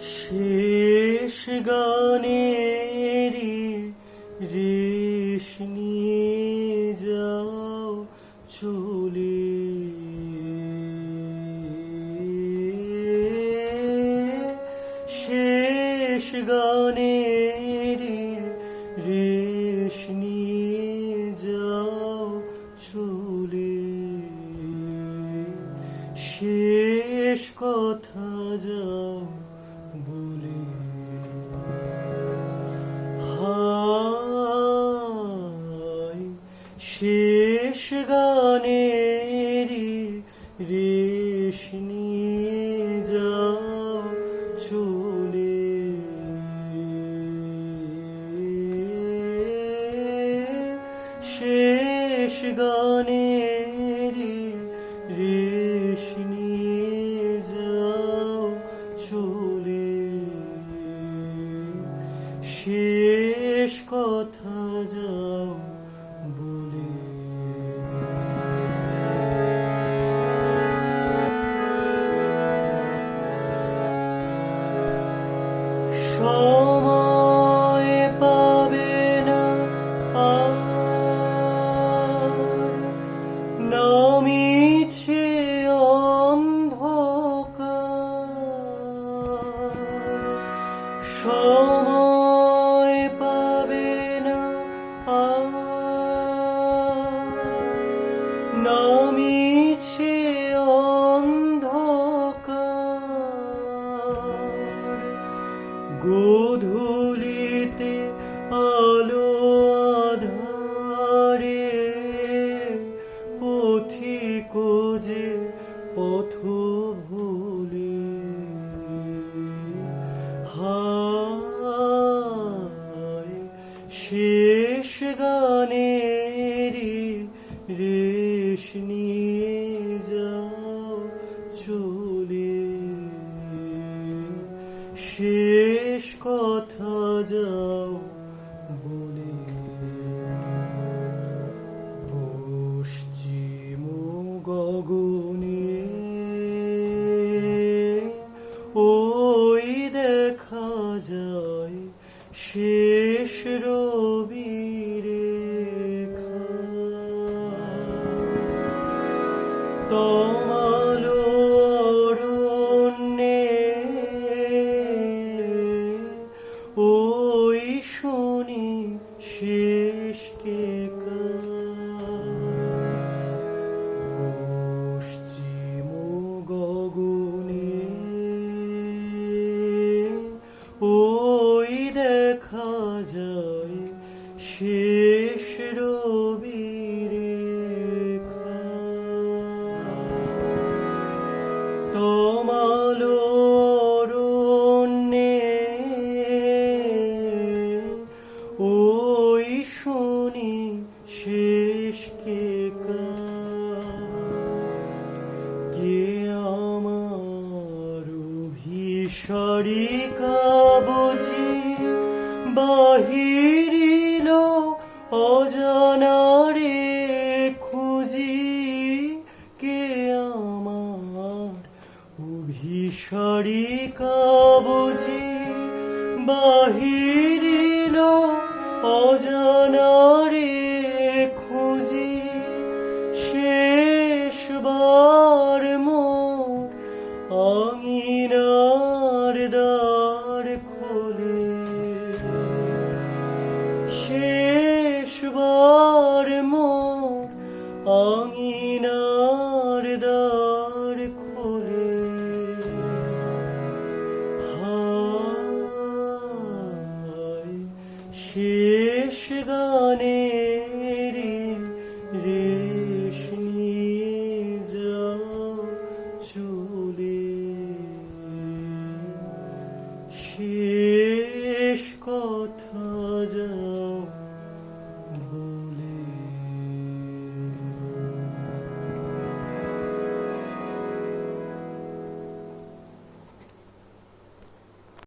শেষ গানেরই রেশ যাও চলে। শেষ গানেরই রেশ যাও শেষ কথা যাও বলে হায় শেষ গানেরই রেশ নিয়ে যাও চলে। শেষ গানেরই শেষ কথা। নামিছে অন্ধকার। গোধূলিতে আলো আধারে পথিক যে পথ ভুলে। শেষ শেষ কথা যাও বলে। পশ্চিম গগনে ওই দেখা যায় শেষ রবি রেখা। অভিসারিকা বুঝি বাহিরিল অজানারে খুঁজি কে আমার অভিসারিকা বুঝি বাহিরিল অজানারে দ্বার খোলে শেষবার মোর আঙিনার দ্বার খোলে শেষ গানের শেষ